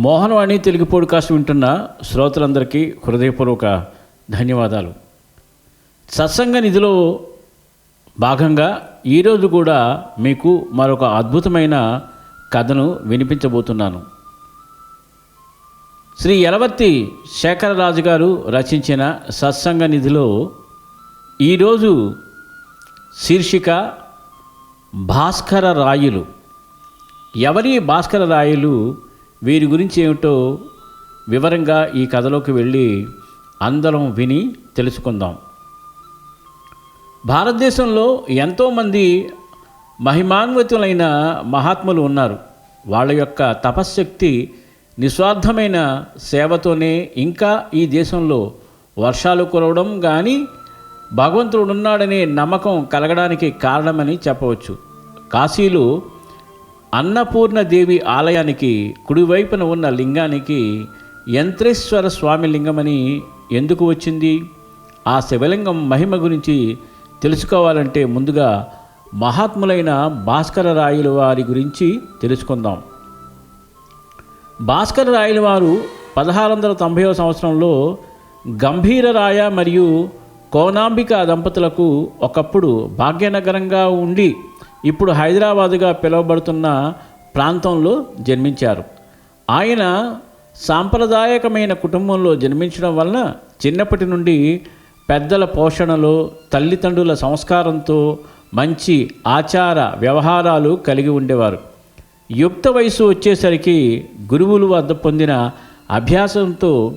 Mohanavani Telugu podcast వింటున్న శ్రోతలందరికీ హృదయపూర్వక ధన్యవాదాలు. సత్సంగ నిధిలో భాగంగా ఈరోజు కూడా మీకు మరొక అద్భుతమైన కథను వినిపించబోతున్నాను. శ్రీ యలవర్తి శేఖరరాజు గారు రచించిన సత్సంగ నిధిలో ఈరోజు శీర్షిక భాస్కర రాయులు. ఎవరి భాస్కర రాయులు వీరి గురించి ఏమిటో వివరంగా ఈ కథలోకి వెళ్ళి అందరం విని తెలుసుకుందాం. భారతదేశంలో ఎంతోమంది మహిమాన్వితులైన మహాత్ములు ఉన్నారు. వాళ్ళ యొక్క తపశ్శక్తి నిస్వార్థమైన సేవతోనే ఇంకా ఈ దేశంలో వర్షాలు కురవడం కానీ భగవంతుడు ఉన్నాడనే నమ్మకం కలగడానికి కారణమని చెప్పవచ్చు. కాశీలో అన్నపూర్ణదేవి ఆలయానికి కుడివైపున ఉన్న లింగానికి యంత్రేశ్వర స్వామి లింగమని ఎందుకు వచ్చింది? ఆ శివలింగం మహిమ గురించి తెలుసుకోవాలంటే ముందుగా మహాత్ములైన భాస్కర రాయుల వారి గురించి తెలుసుకుందాం. భాస్కర రాయుల వారు పదహారు వందల తొంభై సంవత్సరంలో గంభీరరాయ మరియు కోనాంబిక దంపతులకు ఒకప్పుడు భాగ్యనగరంగా ఉండి ఇప్పుడు హైదరాబాదుగా పిలువబడుతున్న ప్రాంతంలో జన్మించారు. ఆయన సాంప్రదాయకమైన కుటుంబంలో జన్మించడం వలన చిన్నప్పటి నుండి పెద్దల పోషణలో తల్లిదండ్రుల సంస్కారంతో మంచి ఆచార వ్యవహారాలు కలిగి ఉండేవారు. యుక్త వయసు వచ్చేసరికి గురువులు వద్ద పొందిన అభ్యాసంతో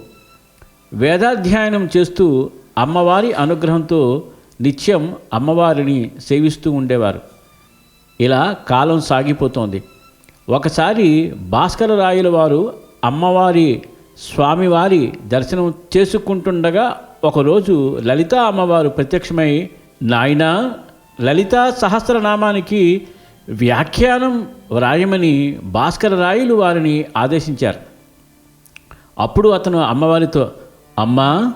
వేదాధ్యయనం చేస్తూ అమ్మవారి అనుగ్రహంతో నిత్యం అమ్మవారిని సేవిస్తూ ఉండేవారు. ఇలా కాలం సాగిపోతోంది. ఒకసారి భాస్కర రాయుల వారు అమ్మవారి స్వామివారి దర్శనం చేసుకుంటుండగా ఒకరోజు లలిత అమ్మవారు ప్రత్యక్షమై నాయన లలితా సహస్రనామానికి వ్యాఖ్యానం వ్రాయమని భాస్కర రాయులు వారిని ఆదేశించారు. అప్పుడు అతను అమ్మవారితో అమ్మా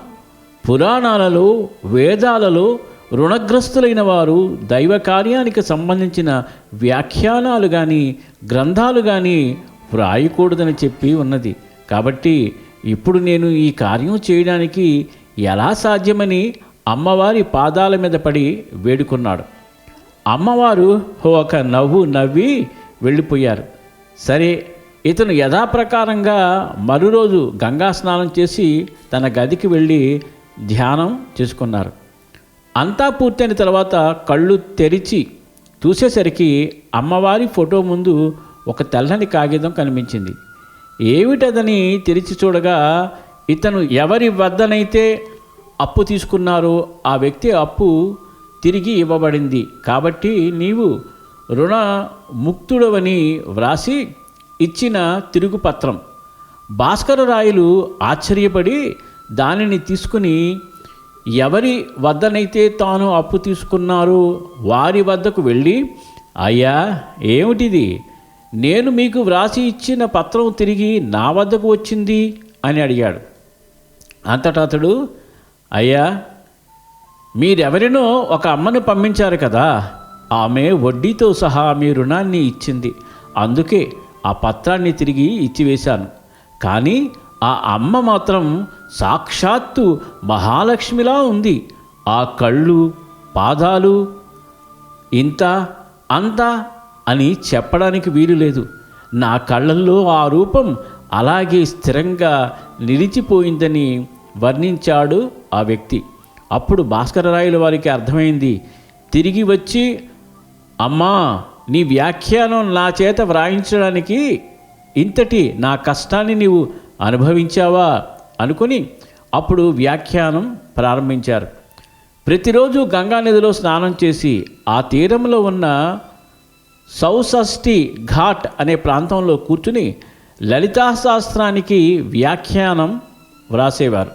పురాణాలలో వేదాలలో రుణగ్రస్తులైన వారు దైవ కార్యానికి సంబంధించిన వ్యాఖ్యానాలు కానీ గ్రంథాలు కానీ వ్రాయకూడదని చెప్పి ఉన్నది. కాబట్టి ఇప్పుడు నేను ఈ కార్యం చేయడానికి ఎలా సాధ్యమని అమ్మవారి పాదాల మీద పడి వేడుకున్నాడు. అమ్మవారు ఒక నవ్వు నవ్వి వెళ్ళిపోయారు. సరే ఇతను యథాప్రకారంగా మరురోజు గంగా స్నానం చేసి తన గదికి వెళ్ళి ధ్యానం చేసుకున్నారు. అంతా పూర్తయిన తర్వాత కళ్ళు తెరిచి చూసేసరికి అమ్మవారి ఫోటో ముందు ఒక తెల్లని కాగితం కనిపించింది. ఏమిటదని తెరిచి చూడగా ఇతను ఎవరి వద్దనైతే అప్పు తీసుకున్నారో ఆ వ్యక్తి అప్పు తిరిగి ఇవ్వబడింది. కాబట్టి నీవు రుణ ముక్తుడవని వ్రాసి ఇచ్చిన తిరుగుపత్రం. భాస్కర రాయలు ఆశ్చర్యపడి దానిని తీసుకుని ఎవరి వద్దనైతే తాను అప్పు తీసుకున్నారో వారి వద్దకు వెళ్ళి అయ్యా ఏమిటిది? నేను మీకు వ్రాసి ఇచ్చిన పత్రం తిరిగి నా వద్దకు వచ్చింది అని అడిగాడు. అంతటా అతడు అయ్యా మీరెవరినో ఒక అమ్మను పంపించారు కదా ఆమె వడ్డీతో సహా మీ రుణాన్ని ఇచ్చింది. అందుకే ఆ పత్రాన్ని తిరిగి ఇచ్చివేశాను. కానీ ఆ అమ్మ మాత్రం సాక్షాత్తు మహాలక్ష్మిలా ఉంది. ఆ కళ్ళు పాదాలు ఇంత అంత అని చెప్పడానికి వీలు లేదు. నా కళ్ళల్లో ఆ రూపం అలాగే స్థిరంగా నిలిచిపోయిందని వర్ణించాడు ఆ వ్యక్తి. అప్పుడు భాస్కరరాయుల వారికి అర్థమైంది. తిరిగి వచ్చి అమ్మా నీ వ్యాఖ్యానం నా చేత వ్రాయించడానికి ఇంతటి నా కష్టాన్ని నీవు అనుభవించావా అనుకొని అప్పుడు వ్యాఖ్యానం ప్రారంభించారు. ప్రతిరోజు గంగానదిలో స్నానం చేసి ఆ తీరంలో ఉన్న సౌసష్టి ఘాట్ అనే ప్రాంతంలో కూర్చుని లలితాశాస్త్రానికి వ్యాఖ్యానం వ్రాసేవారు.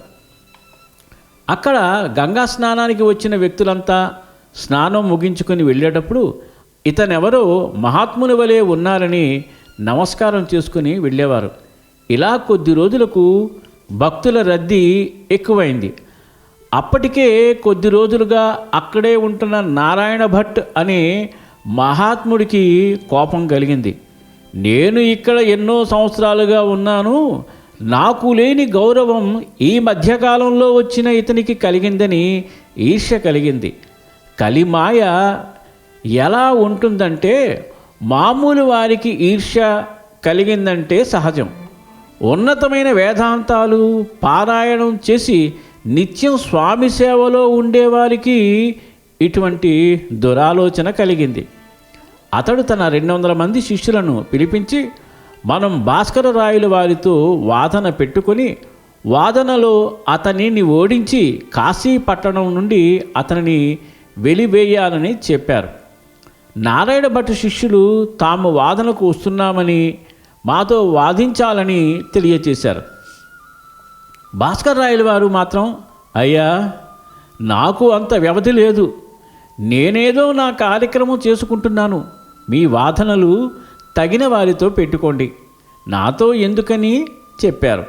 అక్కడ గంగా స్నానానికి వచ్చిన వ్యక్తులంతా స్నానం ముగించుకొని వెళ్ళేటప్పుడు ఇతనెవరో మహాత్ముని వలె ఉన్నారని నమస్కారం చేసుకుని వెళ్ళేవారు. ఇలా కొద్ది రోజులకు భక్తుల రద్దీ ఎక్కువైంది. అప్పటికే కొద్ది రోజులుగా అక్కడే ఉంటున్న నారాయణ భట్ అనే మహాత్ముడికి కోపం కలిగింది. నేను ఇక్కడ ఎన్నో సంవత్సరాలుగా ఉన్నాను. నాకు లేని గౌరవం ఈ మధ్యకాలంలో వచ్చిన ఇతనికి కలిగిందని ఈర్ష్య కలిగింది. కలిమాయ ఎలా ఉంటుందంటే మామూలు వారికి ఈర్ష్య కలిగిందంటే సహజం. ఉన్నతమైన వేదాంతాలు పారాయణం చేసి నిత్యం స్వామి సేవలో ఉండేవారికి ఇటువంటి దురాలోచన కలిగింది. అతడు తన రెండు వందల మంది శిష్యులను పిలిపించి మనం భాస్కర రాయుల వారితో వాదన పెట్టుకొని వాదనలో అతనిని ఓడించి కాశీ పట్టణం నుండి అతనిని వెలివేయాలని చెప్పారు. నారాయణ భట్టు శిష్యులు తాము వాదనకు వస్తున్నామని మాతో వాదించాలని తెలియచేశారు. భాస్కర్ రాయల వారు మాత్రం అయ్యా నాకు అంత వ్యవధి లేదు. నేనేదో నా కార్యక్రమం చేసుకుంటున్నాను. మీ వాదనలు తగిన వారితో పెట్టుకోండి. నాతో ఎందుకని చెప్పారు.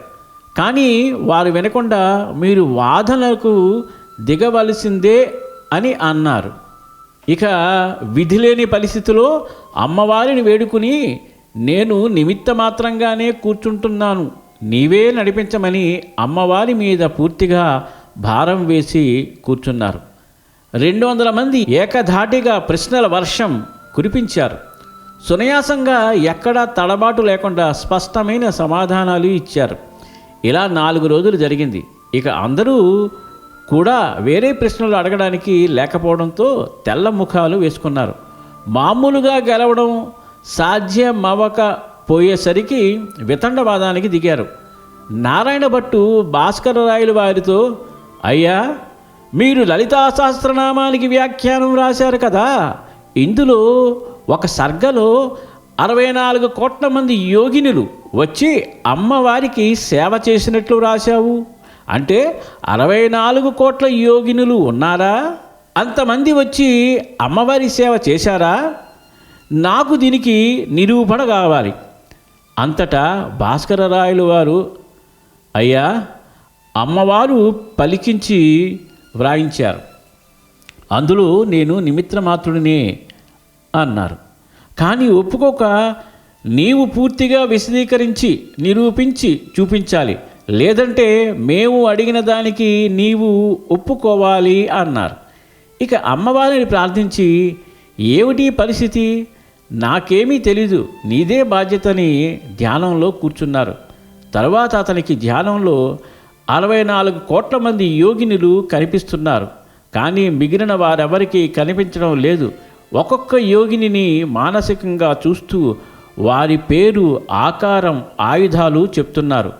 కానీ వారు వినకుండా మీరు వాదనలకు దిగవలసిందే అని అన్నారు. ఇక విధి లేని పరిస్థితిలో అమ్మవారిని వేడుకుని నేను నిమిత్త మాత్రంగానే కూర్చుంటున్నాను. నీవే నడిపించమని అమ్మవారి మీద పూర్తిగా భారం వేసి కూర్చున్నారు. రెండు వందల మంది ఏకధాటిగా ప్రశ్నల వర్షం కురిపించారు. సునయాసంగా ఎక్కడా తడబాటు లేకుండా స్పష్టమైన సమాధానాలు ఇచ్చారు. ఇలా నాలుగు రోజులు జరిగింది. ఇక అందరూ కూడా వేరే ప్రశ్నలు అడగడానికి లేకపోవడంతో తెల్ల ముఖాలు వేసుకున్నారు. మామూలుగా గెలవడం సాధ్యమవక పోయేసరికి వితండవాదానికి దిగారు. నారాయణ భట్టు భాస్కర రాయలు వారితో అయ్యా మీరు లలితా సహస్రనామానికి వ్యాఖ్యానం రాశారు కదా. ఇందులో ఒక సర్గలో అరవై నాలుగు కోట్ల మంది యోగినులు వచ్చి అమ్మవారికి సేవ చేసినట్లు రాశావు. అంటే అరవై నాలుగు కోట్ల యోగినులు ఉన్నారా? అంతమంది వచ్చి అమ్మవారి సేవ చేశారా? నాకు దీనికి నిరూపణ కావాలి. అంతటా భాస్కరరాయలు వారు అయ్యా అమ్మవారు పలికించి వ్రాయించారు. అందులో నేను నిమిత్రమాత్రుడినే అన్నారు. కానీ ఒప్పుకోక నీవు పూర్తిగా విశదీకరించి నిరూపించి చూపించాలి. లేదంటే మేము అడిగిన దానికి నీవు ఒప్పుకోవాలి అన్నారు. ఇక అమ్మవారిని ప్రార్థించి ఏమిటి పరిస్థితి? నాకేమీ తెలీదు. నీదే బాధ్యతని ధ్యానంలో కూర్చున్నారు. తర్వాత అతనికి ధ్యానంలో అరవై నాలుగు కోట్ల మంది యోగినులు కనిపిస్తున్నారు. కానీ మిగిలిన వారెవరికీ కనిపించడం లేదు. ఒక్కొక్క యోగినిని మానసికంగా చూస్తూ వారి పేరు ఆకారం ఆయుధాలు చెప్తున్నారు.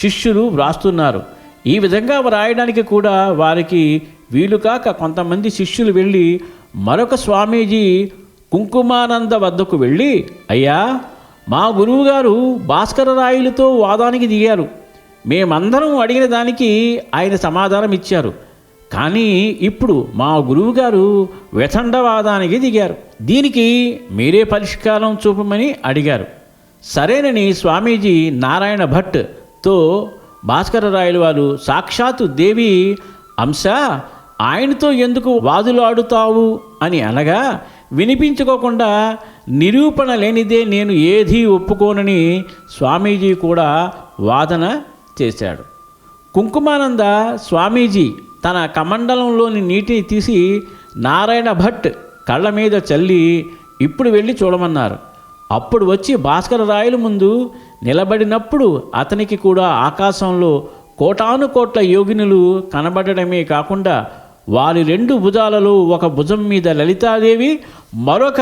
శిష్యులు వ్రాస్తున్నారు. ఈ విధంగా వ్రాయడానికి కూడా వారికి వీలుకాక కొంతమంది శిష్యులు వెళ్ళి మరొక స్వామీజీ కుంకుమానంద వద్దకు వెళ్ళి అయ్యా మా గురువుగారు భాస్కర రాయులతో వాదానికి దిగారు. మేమందరం అడిగిన దానికి ఆయన సమాధానం ఇచ్చారు. కానీ ఇప్పుడు మా గురువుగారు వ్యథండవాదానికి దిగారు. దీనికి మీరే పరిష్కారం చూపమని అడిగారు. సరేనని స్వామీజీ నారాయణ భట్తో భాస్కర రాయలు వారు సాక్షాత్తు దేవి అంశ ఆయనతో ఎందుకు వాదులాడుతావు? అని అనగా వినిపించుకోకుండా నిరూపణ లేనిదే నేను ఏదీ ఒప్పుకోనని స్వామీజీ కూడా వాదన చేశాడు. కుంకుమానంద స్వామీజీ తన కమండలంలోని నీటిని తీసి నారాయణ భట్ కళ్ళ మీద చల్లి ఇప్పుడు వెళ్ళి చూడమన్నారు. అప్పుడు వచ్చి భాస్కర రాయల ముందు నిలబడినప్పుడు అతనికి కూడా ఆకాశంలో కోటాను కోట్ల యోగినులు కనబడడమే కాకుండా వారి రెండు భుజాలలో ఒక భుజం మీద లలితాదేవి మరొక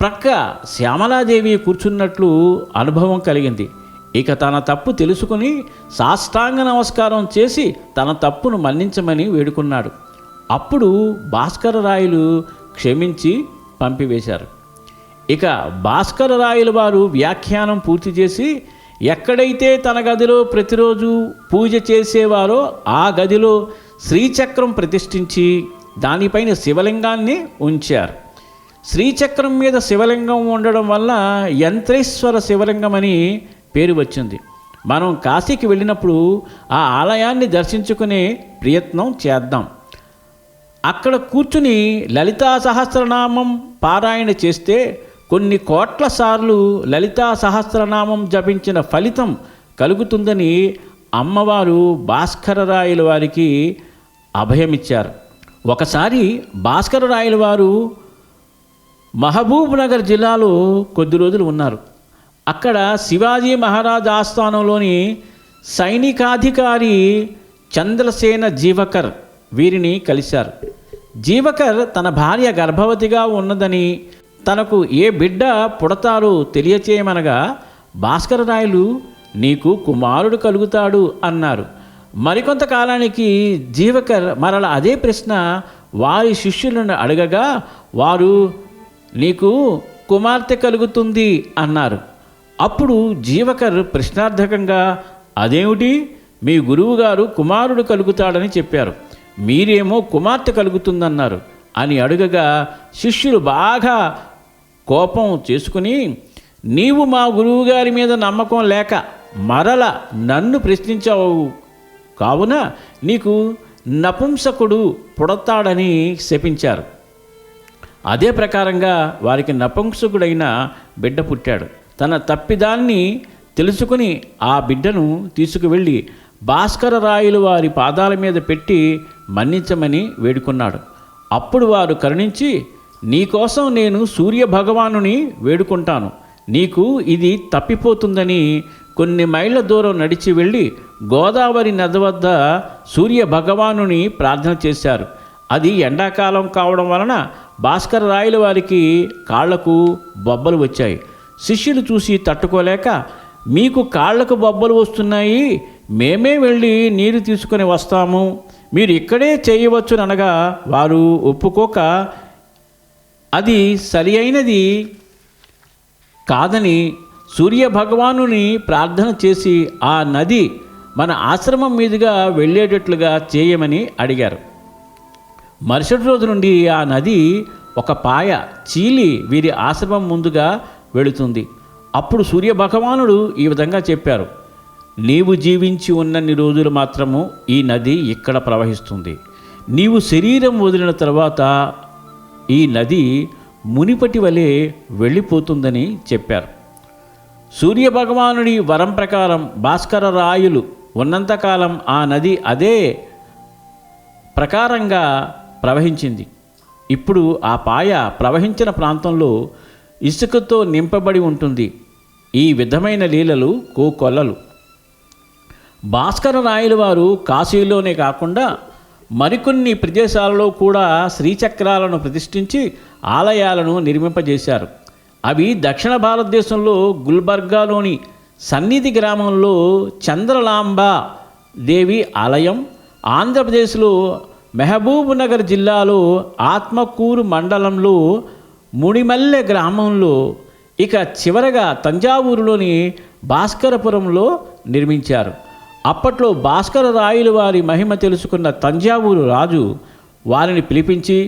ప్రక్క శ్యామలాదేవి కూర్చున్నట్లు అనుభవం కలిగింది. ఇక తన తప్పు తెలుసుకుని సాష్టాంగ నమస్కారం చేసి తన తప్పును మన్నించమని వేడుకున్నాడు. అప్పుడు భాస్కర రాయలు క్షమించి పంపివేశారు. ఇక భాస్కర రాయల వారు వ్యాఖ్యానం పూర్తి చేసి ఎక్కడైతే తన గదిలో ప్రతిరోజు పూజ చేసేవారో ఆ గదిలో శ్రీచక్రం ప్రతిష్ఠించి దానిపైన శివలింగాన్ని ఉంచారు. శ్రీచక్రం మీద శివలింగం ఉండడం వల్ల యంత్రేశ్వర శివలింగం అని పేరు వచ్చింది. మనం కాశీకి వెళ్ళినప్పుడు ఆ ఆలయాన్ని దర్శించుకునే ప్రయత్నం చేద్దాం. అక్కడ కూర్చుని లలితా సహస్రనామం పారాయణ చేస్తే కొన్ని కోట్ల సార్లు లలితా సహస్రనామం జపించిన ఫలితం కలుగుతుందని అమ్మవారు భాస్కరరాయల వారికి అభయమిచ్చారు. ఒకసారి భాస్కరరాయల వారు మహబూబ్ నగర్ జిల్లాలో కొద్ది రోజులు ఉన్నారు. అక్కడ శివాజీ మహారాజ్ ఆస్థానంలోని సైనికాధికారి చంద్రసేన జీవకర్ వీరిని కలిశారు. జీవకర్ తన భార్య గర్భవతిగా ఉన్నదని తనకు ఏ బిడ్డ పుడతారో తెలియచేయమనగా భాస్కరరాయలు నీకు కుమారుడు కలుగుతాడు అన్నారు. మరికొంత కాలానికి జీవకర్ మరల అదే ప్రశ్న వారి శిష్యులను అడగగా వారు నీకు కుమార్తె కలుగుతుంది అన్నారు. అప్పుడు జీవకర్ ప్రశ్నార్థకంగా అదేమిటి? మీ గురువుగారు కుమారుడు కలుగుతాడని చెప్పారు. మీరేమో కుమార్తె కలుగుతుందన్నారు అని అడుగగా శిష్యులు బాగా కోపం చేసుకుని నీవు మా గురువుగారి మీద నమ్మకం లేక మరల నన్ను ప్రశ్నించావు. కావున నీకు నపుంసకుడు పుడతాడని శపించారు. అదే ప్రకారంగా వారికి నపుంసకుడైన బిడ్డ పుట్టాడు. తన తప్పిదాన్ని తెలుసుకుని ఆ బిడ్డను తీసుకువెళ్ళి భాస్కర రాయులు వారి పాదాల మీద పెట్టి మన్నించమని వేడుకున్నాడు. అప్పుడు వారు కరుణించి నీకోసం నేను సూర్య భగవానుని వేడుకుంటాను. నీకు ఇది తప్పిపోతుందని కొన్ని మైళ్ళ దూరం నడిచి వెళ్ళి గోదావరి నది వద్ద సూర్య భగవానుని ప్రార్థన చేశారు. అది ఎండాకాలం కావడం వలన భాస్కర రాయల వారికి కాళ్ళకు బొబ్బలు వచ్చాయి. శిష్యులు చూసి తట్టుకోలేక మీకు కాళ్ళకు బొబ్బలు వస్తున్నాయి మేమే వెళ్ళి నీరు తీసుకొని వస్తాము. మీరు ఇక్కడే చేయవచ్చుననగా వారు ఒప్పుకోక అది సరి అయినది కాదని సూర్య భగవానుని ప్రార్థన చేసి ఆ నది మన ఆశ్రమం మీదుగా వెళ్ళేటట్లుగా చేయమని అడిగారు. మరుసటి రోజు నుండి ఆ నది ఒక పాయ చీలి వీరి ఆశ్రమం ముందుగా వెళుతుంది. అప్పుడు సూర్య భగవానుడు ఈ విధంగా చెప్పారు. నీవు జీవించి ఉన్నన్ని రోజులు మాత్రము ఈ నది ఇక్కడ ప్రవహిస్తుంది. నీవు శరీరం వదిలిన తర్వాత ఈ నది మునిపటి వలె వెళ్ళిపోతుందని చెప్పారు. సూర్య భగవానుడి వరం ప్రకారం భాస్కర రాయులు ఉన్నంతకాలం ఆ నది అదే ప్రకారంగా ప్రవహించింది. ఇప్పుడు ఆ పాయ ప్రవహించిన ప్రాంతంలో ఇసుకతో నింపబడి ఉంటుంది. ఈ విధమైన లీలలు కోకొల్లలు. భాస్కర రాయల వారు కాశీలోనే కాకుండా మరికొన్ని ప్రదేశాలలో కూడా శ్రీచక్రాలను ప్రతిష్ఠించి ఆలయాలను నిర్మింపజేశారు. అవి దక్షిణ భారతదేశంలో గుల్బర్గాలోని సన్నిధి గ్రామంలో చంద్రలాంబ దేవి ఆలయం ఆంధ్రప్రదేశ్లో మెహబూబ్ నగర్ జిల్లాలో ఆత్మకూరు మండలంలో ముడిమల్లె గ్రామంలో ఇక చివరగా తంజావూరులోని భాస్కరపురంలో నిర్మించారు. అప్పట్లో భాస్కర రాయులు వారి మహిమ తెలుసుకున్న తంజావూరు రాజు వారిని పిలిపించి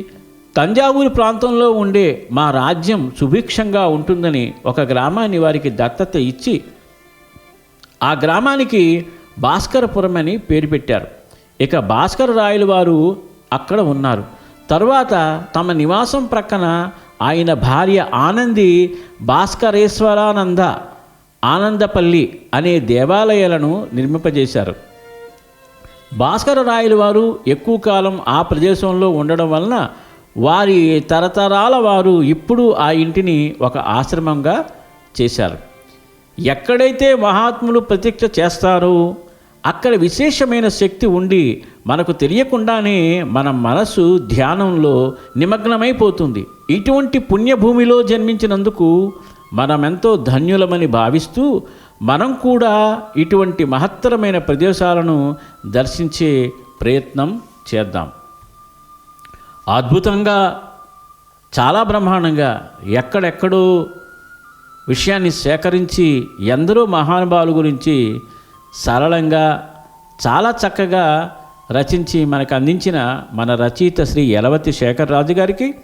తంజావూరు ప్రాంతంలో ఉండే మా రాజ్యం సుభిక్షంగా ఉంటుందని ఒక గ్రామాన్ని వారికి దత్తత ఇచ్చి ఆ గ్రామానికి భాస్కరపురం అని పేరు పెట్టారు. ఇక భాస్కర రాయలు వారు అక్కడ ఉన్నారు. తరువాత తమ నివాసం ప్రక్కన ఆయన భార్య ఆనంది భాస్కరేశ్వరానంద ఆనందపల్లి అనే దేవాలయాలను నిర్మింపజేశారు. భాస్కర రాయలు వారు ఎక్కువ కాలం ఆ ప్రదేశంలో ఉండడం వలన వారి తరతరాల వారు ఇప్పుడు ఆ ఇంటిని ఒక ఆశ్రమంగా చేశారు. ఎక్కడైతే మహాత్ములు ప్రతిష్ఠ చేస్తారో అక్కడ విశేషమైన శక్తి ఉండి మనకు తెలియకుండానే మన మనసు ధ్యానంలో నిమగ్నమైపోతుంది. ఇటువంటి పుణ్యభూమిలో జన్మించినందుకు మనమెంతో ధన్యులమని భావిస్తూ మనం కూడా ఇటువంటి మహత్తరమైన ప్రదేశాలను దర్శించే ప్రయత్నం చేద్దాం. అద్భుతంగా చాలా బ్రహ్మాండంగా ఎక్కడెక్కడో విషయాన్ని సేకరించి ఎందరో మహానుభావుల గురించి సరళంగా చాలా చక్కగా రచించి మనకు అందించిన మన రచయిత శ్రీ యలవతి శేఖర్ రాజు గారికి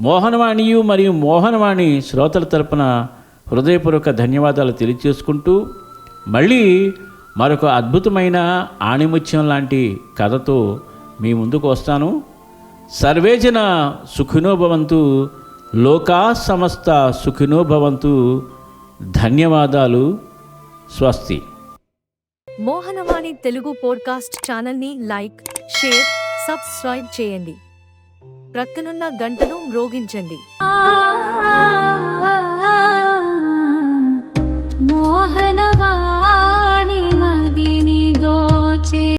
మోహనవాణియు మరియు మోహనవాణి శ్రోతల తరపున హృదయపూర్వక ధన్యవాదాలు తెలియజేసుకుంటూ మళ్ళీ మరొక అద్భుతమైన ఆణిముత్యం లాంటి కథతో మీ ముందుకు వస్తాను. సర్వేజన సుఖినోభవంతు లోకా సమస్త సుఖినోభవంతు ధన్యవాదాలు స్వస్తి. మోహనవాణి తెలుగు పోడ్కాస్ట్ ఛానల్ని లైక్ షేర్ సబ్స్క్రైబ్ చేయండి. ప్రక్కనున్న గంటను మ్రోగించండి. మోహనవాణి.